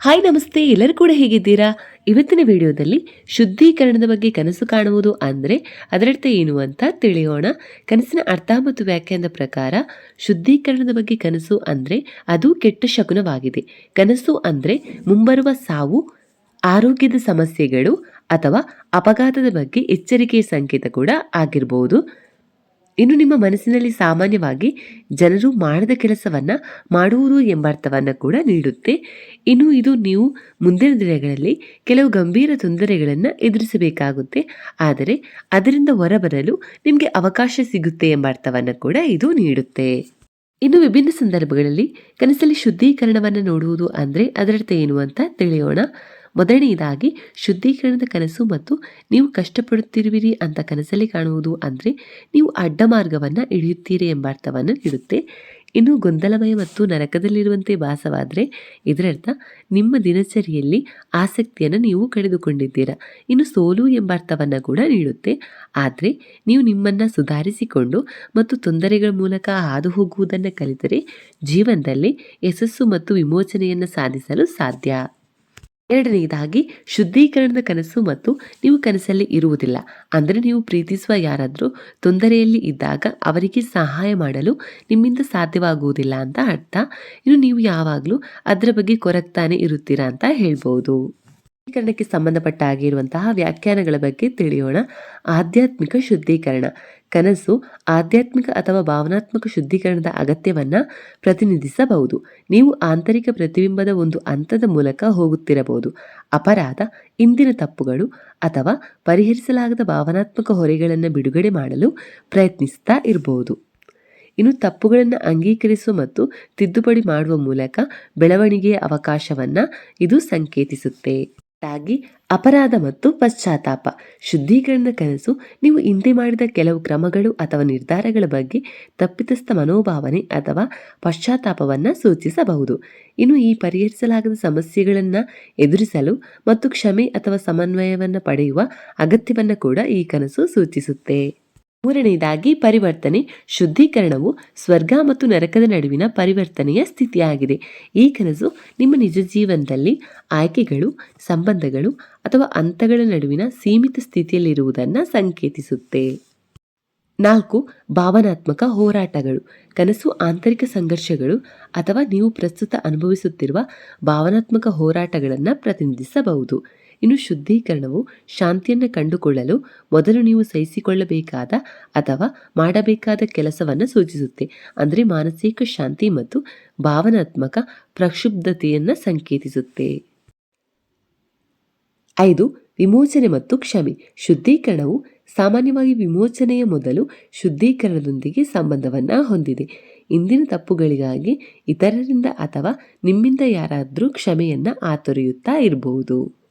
Hi ನಮಸ್ತೆ, ಎಲ್ಲರೂ ಕೂಡ ಹೇಗಿದ್ದೀರಾ? ಇವತ್ತಿನ ವಿಡಿಯೋದಲ್ಲಿ ಶುದ್ಧೀಕರಣದ ಬಗ್ಗೆ ಕನಸು ಕಾಣುವುದು ಅಂದರೆ ಅದರರ್ಥ ಏನು ಅಂತ ತಿಳಿಯೋಣ. ಕನಸಿನ ಅರ್ಥ ಮತ್ತು ವ್ಯಾಖ್ಯಾನದ ಪ್ರಕಾರ ಶುದ್ಧೀಕರಣದ ಬಗ್ಗೆ ಕನಸು ಅಂದರೆ ಅದು ಕೆಟ್ಟ ಶಕುನವಾಗಿದೆ ಕನಸು ಅಂದರೆ ಮುಂಬರುವ ಸಾವು, ಆರೋಗ್ಯದ ಸಮಸ್ಯೆಗಳು ಅಥವಾ ಅಪಘಾತದ ಬಗ್ಗೆ ಎಚ್ಚರಿಕೆಯ ಸಂಕೇತ ಕೂಡ ಆಗಿರಬಹುದು ಇನ್ನು ನಿಮ್ಮ ಮನಸ್ಸಿನಲ್ಲಿ ಸಾಮಾನ್ಯವಾಗಿ ಜನರು ಮಾಡದ ಕೆಲಸವನ್ನ ಮಾಡುವುದು ಎಂಬ ಅರ್ಥವನ್ನು ಕೂಡ ನೀಡುತ್ತೆ. ಇನ್ನು ಇದು ನೀವು ಮುಂದಿನ ದಿನಗಳಲ್ಲಿ ಕೆಲವು ಗಂಭೀರ ತೊಂದರೆಗಳನ್ನು ಎದುರಿಸಬೇಕಾಗುತ್ತೆ. ಆದರೆ ಅದರಿಂದ ಹೊರಬರಲು ನಿಮಗೆ ಅವಕಾಶ ಸಿಗುತ್ತೆ ಎಂಬ ಅರ್ಥವನ್ನು ಕೂಡ ಇದು ನೀಡುತ್ತೆ. ಇನ್ನು ವಿಭಿನ್ನ ಸಂದರ್ಭಗಳಲ್ಲಿ ಕನಸಲ್ಲಿ ಶುದ್ಧೀಕರಣವನ್ನು ನೋಡುವುದು ಅಂದರೆ ಅದರರ್ಥ ಏನು ಅಂತ ತಿಳಿಯೋಣ. ಮೊದಲನೆಯದಾಗಿ ಶುದ್ಧೀಕರಣದ ಕನಸು ಮತ್ತು ನೀವು ಕಷ್ಟಪಡುತ್ತಿರುವಿರಿ ಅಂತ ಕನಸಲ್ಲಿ ಕಾಣುವುದು ಅಂದರೆ ನೀವು ಅಡ್ಡ ಮಾರ್ಗವನ್ನು ಇಳಿಯುತ್ತೀರಿ ಎಂಬ ಅರ್ಥವನ್ನು ನೀಡುತ್ತೆ. ಇನ್ನು ಗೊಂದಲಮಯ ಮತ್ತು ನರಕದಲ್ಲಿರುವಂತೆ ಭಾಸವಾದರೆ ಇದರರ್ಥ ನಿಮ್ಮ ದಿನಚರಿಯಲ್ಲಿ ಆಸಕ್ತಿಯನ್ನು ನೀವು ಕಳೆದುಕೊಂಡಿದ್ದೀರಾ. ಇನ್ನು ಸೋಲು ಎಂಬ ಅರ್ಥವನ್ನು ಕೂಡ ನೀಡುತ್ತೆ. ಆದರೆ ನೀವು ನಿಮ್ಮನ್ನು ಸುಧಾರಿಸಿಕೊಂಡು ಮತ್ತು ತೊಂದರೆಗಳ ಮೂಲಕ ಹಾದು ಹೋಗುವುದನ್ನು ಕಲಿತರೆ ಜೀವನದಲ್ಲಿ ಯಶಸ್ಸು ಮತ್ತು ವಿಮೋಚನೆಯನ್ನು ಸಾಧಿಸಲು ಸಾಧ್ಯ. ಎರಡನೆಯದಾಗಿ ಶುದ್ಧೀಕರಣದ ಕನಸು ಮತ್ತು ನೀವು ಕನಸಲ್ಲಿ ಇರುವುದಿಲ್ಲ. ಅಂದರೆ ನೀವು ಪ್ರೀತಿಸುವ ಯಾರಾದರೂ ತೊಂದರೆಯಲ್ಲಿ ಇದ್ದಾಗ ಅವರಿಗೆ ಸಹಾಯ ಮಾಡಲು ನಿಮ್ಮಿಂದ ಸಾಧ್ಯವಾಗುವುದಿಲ್ಲ ಅಂತ ಅರ್ಥ. ಇನ್ನು ನೀವು ಯಾವಾಗಲೂ ಅದರ ಬಗ್ಗೆ ಕೊರಗ್ತಾನೆ ಇರುತ್ತೀರಾ ಅಂತ ಹೇಳ್ಬೋದು. ಶುದ್ಧೀಕರಣಕ್ಕೆ ಸಂಬಂಧಪಟ್ಟ ಆಗಿರುವಂತಹ ವ್ಯಾಖ್ಯಾನಗಳ ಬಗ್ಗೆ ತಿಳಿಯೋಣ. ಆಧ್ಯಾತ್ಮಿಕ ಶುದ್ಧೀಕರಣ. ಕನಸು ಆಧ್ಯಾತ್ಮಿಕ ಅಥವಾ ಭಾವನಾತ್ಮಕ ಶುದ್ಧೀಕರಣದ ಅಗತ್ಯವನ್ನ ಪ್ರತಿನಿಧಿಸಬಹುದು. ನೀವು ಆಂತರಿಕ ಪ್ರತಿಬಿಂಬದ ಒಂದು ಹಂತದ ಮೂಲಕ ಹೋಗುತ್ತಿರಬಹುದು. ಅಪರಾಧ, ಇಂದಿನ ತಪ್ಪುಗಳು ಅಥವಾ ಪರಿಹರಿಸಲಾಗದ ಭಾವನಾತ್ಮಕ ಹೊರೆಗಳನ್ನು ಬಿಡುಗಡೆ ಮಾಡಲು ಪ್ರಯತ್ನಿಸುತ್ತಾ ಇರಬಹುದು. ಇನ್ನು ತಪ್ಪುಗಳನ್ನು ಅಂಗೀಕರಿಸುವ ಮತ್ತು ತಿದ್ದುಪಡಿ ಮಾಡುವ ಮೂಲಕ ಬೆಳವಣಿಗೆಯ ಅವಕಾಶವನ್ನು ಇದು ಸಂಕೇತಿಸುತ್ತೆ. ಹಾಗಾಗಿ ಅಪರಾಧ ಮತ್ತು ಪಶ್ಚಾತ್ತಾಪ. ಶುದ್ಧೀಕರಣದ ಕನಸು, ನೀವು ಹಿಂದೆ ಮಾಡಿದ ಕೆಲವು ಕ್ರಮಗಳು ಅಥವಾ ನಿರ್ಧಾರಗಳ ಬಗ್ಗೆ ತಪ್ಪಿತಸ್ಥ ಮನೋಭಾವನೆ ಅಥವಾ ಪಶ್ಚಾತ್ತಾಪವನ್ನು ಸೂಚಿಸಬಹುದು. ಇನ್ನು ಈ ಪರಿಹರಿಸಲಾಗದ ಸಮಸ್ಯೆಗಳನ್ನು ಎದುರಿಸಲು ಮತ್ತು ಕ್ಷಮೆ ಅಥವಾ ಸಮನ್ವಯವನ್ನು ಪಡೆಯುವ ಅಗತ್ಯವನ್ನು ಕೂಡ ಈ ಕನಸು ಸೂಚಿಸುತ್ತೆ. ಮೂರನೆಯದಾಗಿ ಪರಿವರ್ತನೆ, ಶುದ್ಧೀಕರಣವು ಸ್ವರ್ಗ ಮತ್ತು ನರಕದ ನಡುವಿನ ಪರಿವರ್ತನೆಯ ಸ್ಥಿತಿಯಾಗಿದೆ. ಈ ಕನಸು ನಿಮ್ಮ ನಿಜ ಜೀವನದಲ್ಲಿ ಆಯ್ಕೆಗಳು, ಸಂಬಂಧಗಳು ಅಥವಾ ಹಂತಗಳ ನಡುವಿನ ಸೀಮಿತ ಸ್ಥಿತಿಯಲ್ಲಿರುವುದನ್ನು ಸಂಕೇತಿಸುತ್ತೆ. ನಾಲ್ಕು, ಭಾವನಾತ್ಮಕ ಹೋರಾಟಗಳು. ಕನಸು ಆಂತರಿಕ ಸಂಘರ್ಷಗಳು ಅಥವಾ ನೀವು ಪ್ರಸ್ತುತ ಅನುಭವಿಸುತ್ತಿರುವ ಭಾವನಾತ್ಮಕ ಹೋರಾಟಗಳನ್ನು ಪ್ರತಿನಿಧಿಸಬಹುದು. ಇನ್ನು ಶುದ್ಧೀಕರಣವು ಶಾಂತಿಯನ್ನು ಕಂಡುಕೊಳ್ಳಲು ಮೊದಲು ನೀವು ಸಹಿಸಿಕೊಳ್ಳಬೇಕಾದ ಅಥವಾ ಮಾಡಬೇಕಾದ ಕೆಲಸವನ್ನು ಸೂಚಿಸುತ್ತೆ. ಅಂದರೆ ಮಾನಸಿಕ ಶಾಂತಿ ಮತ್ತು ಭಾವನಾತ್ಮಕ ಪ್ರಕ್ಷುಬ್ಧತೆಯನ್ನು ಸಂಕೇತಿಸುತ್ತೆ. ಐದು, ವಿಮೋಚನೆ ಮತ್ತು ಕ್ಷಮೆ. ಶುದ್ಧೀಕರಣವು ಸಾಮಾನ್ಯವಾಗಿ ವಿಮೋಚನೆಯ ಮೊದಲು ಶುದ್ಧೀಕರಣದೊಂದಿಗೆ ಸಂಬಂಧವನ್ನು ಹೊಂದಿದೆ. ಇಂದಿನ ತಪ್ಪುಗಳಿಗಾಗಿ ಇತರರಿಂದ ಅಥವಾ ನಿಮ್ಮಿಂದ ಯಾರಾದರೂ ಕ್ಷಮೆಯನ್ನು ಆತೊರೆಯುತ್ತಾ ಇರಬಹುದು